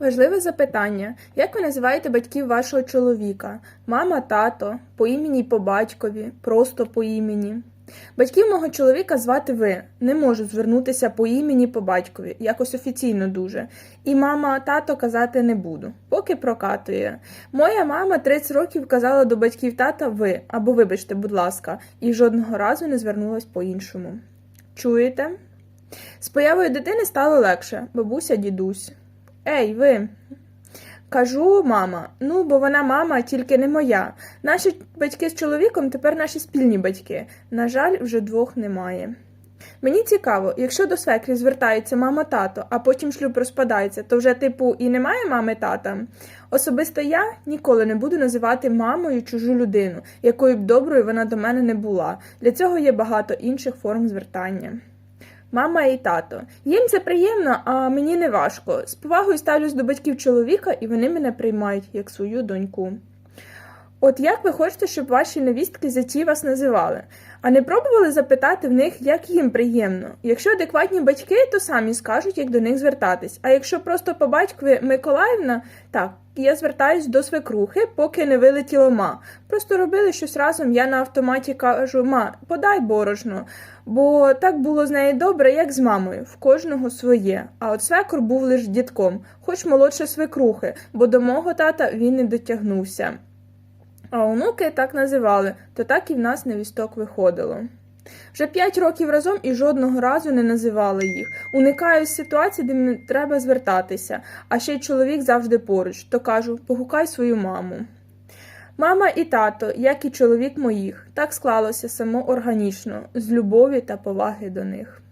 Важливе запитання: як ви називаєте батьків вашого чоловіка? Мама, тато, по імені по батькові, просто по імені. Батьків мого чоловіка звати ви. Не можу звернутися по імені по батькові, якось офіційно дуже. І мама, тато казати не буду, поки прокатує. Моя мама 30 років казала до батьків тата ви або вибачте, будь ласка, і жодного разу не звернулась по-іншому. Чуєте? З появою дитини стало легше, бабуся, дідусь. Ей, ви. Кажу, мама. Ну, бо вона мама, тільки не моя. Наші батьки з чоловіком тепер наші спільні батьки. На жаль, вже двох немає. Мені цікаво, якщо до свекрі звертаються мама тато, а потім шлюб розпадається, то вже типу і немає мами тата. Особисто я ніколи не буду називати мамою чужу людину, якою б доброю вона до мене не була. Для цього є багато інших форм звертання. Мама і тато. Їм це приємно, а мені не важко. З повагою ставлюсь до батьків чоловіка, і вони мене приймають як свою доньку. От як ви хочете, щоб ваші невістки зяті вас називали? А не пробували запитати в них, як їм приємно? Якщо адекватні батьки, то самі скажуть, як до них звертатись. А якщо просто по батькові Миколаївна, так, я звертаюсь до свекрухи, поки не вилетіло ма. Просто робили щось разом, я на автоматі кажу, ма, подай борошно. Бо так було з нею добре, як з мамою, в кожного своє. А от свекор був лиш дітком, хоч молодше свекрухи, бо до мого тата він не дотягнувся. А онуки так називали, то так і в нас невісток виходило. Вже п'ять років разом і жодного разу не називали їх. Уникаю ситуацій, де мені треба звертатися, а ще й чоловік завжди поруч, то кажу, погукай свою маму. Мама і тато, як і чоловік моїх, так склалося само органічно, з любові та поваги до них.